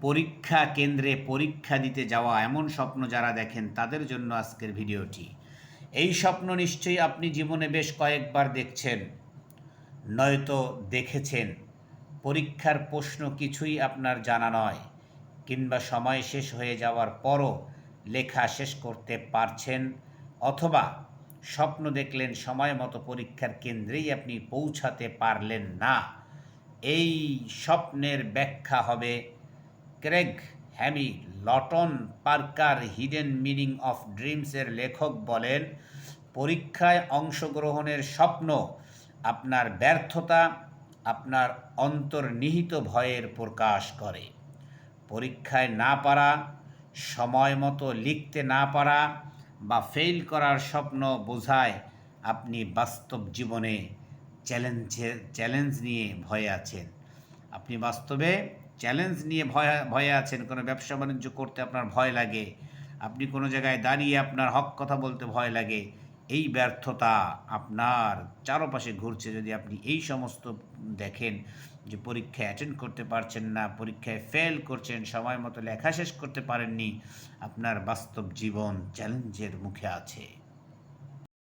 পরীক্ষা কেন্দ্রে পরীক্ষা দিতে যাওয়া এমন স্বপ্ন যারা দেখেন, তাদের জন্য আজকের ভিডিওটি। এই স্বপ্ন নিশ্চয়ই আপনি জীবনে বেশ কয়েকবার দেখছেন, নয়তো দেখেছেন। পরীক্ষার প্রশ্ন কিছুই আপনার জানা নয়, কিংবা সময় শেষ হয়ে যাওয়ার পরও লেখা শেষ করতে পারছেন, অথবা স্বপ্ন দেখলেন সময় মতো পরীক্ষার কেন্দ্রেই আপনি পৌঁছাতে পারলেন না। এই স্বপ্নের ব্যাখ্যা হবে Craig Hamilton Parker hidden meaning of ড্রিমসের লেখক বলেন, পরীক্ষায় অংশগ্রহণের স্বপ্ন, আপনার ব্যর্থতা, আপনার অন্তর্নিহিত ভয়ের প্রকাশ করে। পরীক্ষায় না পারা, সময় মতো লিখতে না পারা বা ফেল করার স্বপ্ন বোঝায় আপনি বাস্তব জীবনে চ্যালেঞ্জে চ্যালেঞ্জ নিয়ে ভয়ে আছেন। আপনি বাস্তবে চ্যালেঞ্জ নিয়ে ভয়, ভয়ে আছেন, কোনো ব্যবসা বাণিজ্য করতে আপনার ভয় লাগে, আপনি কোনো জায়গায় দাঁড়িয়ে আপনার হক কথা বলতে ভয় লাগে, এই ব্যর্থতা আপনার চারপাশে ঘুরছে যদি আপনি এই সমস্ত দেখেন যে পরীক্ষায় অ্যাটেন্ড করতে পারছেন না, পরীক্ষায় ফেল করছেন, সময় মতো লেখা শেষ করতে পারেননি, আপনার বাস্তব জীবন চ্যালেঞ্জের মুখে আছে।